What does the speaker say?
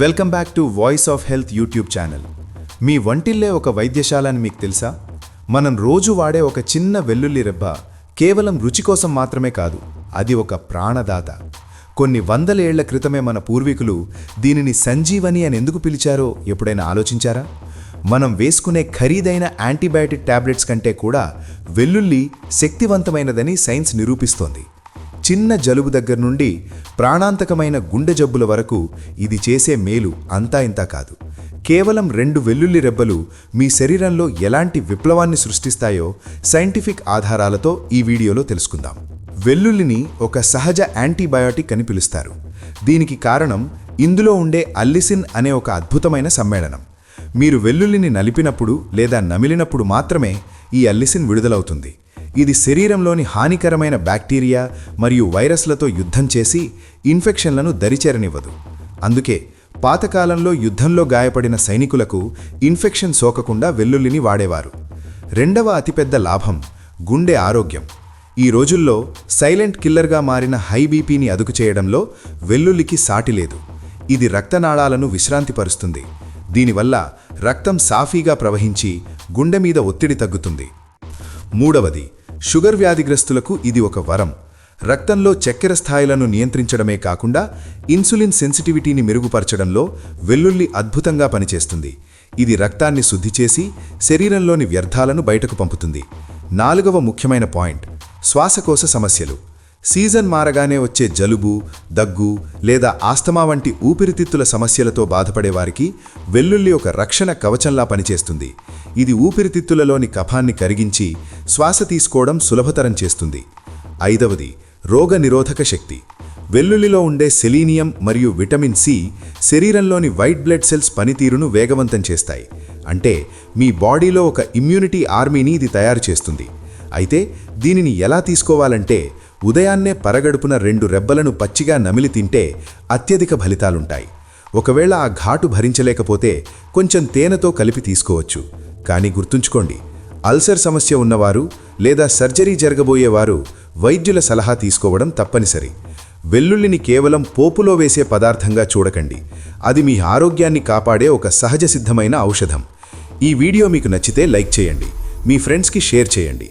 Welcome back to voice of health YouTube channel మీ వంటిల్లే ఒక వైద్యశాల అని మీకు తెలుసా? మనం రోజు వాడే ఒక చిన్న వెల్లుల్లి రెబ్బ కేవలం రుచి కోసం మాత్రమే కాదు అది ఒక ప్రాణదాత. కొన్ని వందల ఏళ్ళ క్రితమే మన పూర్వీకులు దీనిని సంజీవని అని ఎందుకు పిలిచారో ఎప్పుడైనా ఆలోచించారా? మనం వేసుకునే ఖరీదైన యాంటీబయాటిక్ టాబ్లెట్స్ కంటే కూడా వెల్లుల్లి శక్తివంతమైనదని సైన్స్ నిరూపిస్తోంది. చిన్న జలుబు దగ్గర నుండి ప్రాణాంతకమైన గుండె జబ్బుల వరకు ఇది చేసే మేలు అంతా ఇంతా కాదు. కేవలం రెండు వెల్లుల్లి రెబ్బలు మీ శరీరంలో ఎలాంటి విప్లవాన్ని సృష్టిస్తాయో సైంటిఫిక్ ఆధారాలతో ఈ వీడియోలో తెలుసుకుందాం. వెల్లుల్లిని ఒక సహజ యాంటీబయాటిక్ అని పిలుస్తారు. దీనికి కారణం ఇందులో ఉండే అల్లిసిన్ అనే ఒక అద్భుతమైన సమ్మేళనం. మీరు వెల్లుల్లిని నలిపినప్పుడు లేదా నమిలినప్పుడు మాత్రమే ఈ అల్లిసిన్ విడుదలవుతుంది. ఇది శరీరంలోని హానికరమైన బ్యాక్టీరియా మరియు వైరస్లతో యుద్ధం చేసి ఇన్ఫెక్షన్లను దరిచేరనివ్వదు. అందుకే పాతకాలంలో యుద్ధంలో గాయపడిన సైనికులకు ఇన్ఫెక్షన్ సోకకుండా వెల్లుల్లిని వాడేవారు. రెండవ అతిపెద్ద లాభం గుండె ఆరోగ్యం. ఈ రోజుల్లో సైలెంట్ కిల్లర్గా మారిన హై బీపీని అదుపు చేయడంలో వెల్లుల్లికి సాటి లేదు. ఇది రక్తనాళాలను విశ్రాంతిపరుస్తుంది. దీనివల్ల రక్తం సాఫీగా ప్రవహించి గుండె మీద ఒత్తిడి తగ్గుతుంది. మూడవది షుగర్ వ్యాధిగ్రస్తులకు ఇది ఒక వరం. రక్తంలో చక్కెర స్థాయిలను నియంత్రించడమే కాకుండా ఇన్సులిన్ సెన్సిటివిటీని మెరుగుపరచడంలో వెల్లుల్లి అద్భుతంగా పనిచేస్తుంది. ఇది రక్తాన్ని శుద్ధి చేసి శరీరంలోని వ్యర్థాలను బయటకు పంపుతుంది. నాలుగవ ముఖ్యమైన పాయింట్ శ్వాసకోశ సమస్యలు. సీజన్ మారగానే వచ్చే జలుబు దగ్గు లేదా ఆస్తమా వంటి ఊపిరితిత్తుల సమస్యలతో బాధపడే వారికి వెల్లుల్లి ఒక రక్షణ కవచంలా పనిచేస్తుంది. ఇది ఊపిరితిత్తులలోని కఫాన్ని కరిగించి శ్వాస తీసుకోవడం సులభతరం చేస్తుంది. ఐదవది రోగనిరోధక శక్తి. వెల్లుల్లిలో ఉండే సెలీనియం మరియు విటమిన్ సి శరీరంలోని వైట్ బ్లడ్ సెల్స్ పనితీరును వేగవంతం చేస్తాయి. అంటే మీ బాడీలో ఒక ఇమ్యూనిటీ ఆర్మీని ఇది తయారు చేస్తుంది. అయితే దీనిని ఎలా తీసుకోవాలంటే ఉదయాన్నే పరగడుపున రెండు రెబ్బలను పచ్చిగా నమిలి తింటే అత్యధిక ఫలితాలుంటాయి. ఒకవేళ ఆ ఘాటు భరించలేకపోతే కొంచెం తేనెతో కలిపి తీసుకోవచ్చు. కానీ గుర్తుంచుకోండి అల్సర్ సమస్య ఉన్నవారు లేదా సర్జరీ జరగబోయేవారు వైద్యుల సలహా తీసుకోవడం తప్పనిసరి. వెల్లుల్లిని కేవలం పోపులో వేసే పదార్థంగా చూడకండి. అది మీ ఆరోగ్యాన్ని కాపాడే ఒక సహజ సిద్ధమైన ఔషధం. ఈ వీడియో మీకు నచ్చితే లైక్ చేయండి. మీ ఫ్రెండ్స్కి షేర్ చేయండి.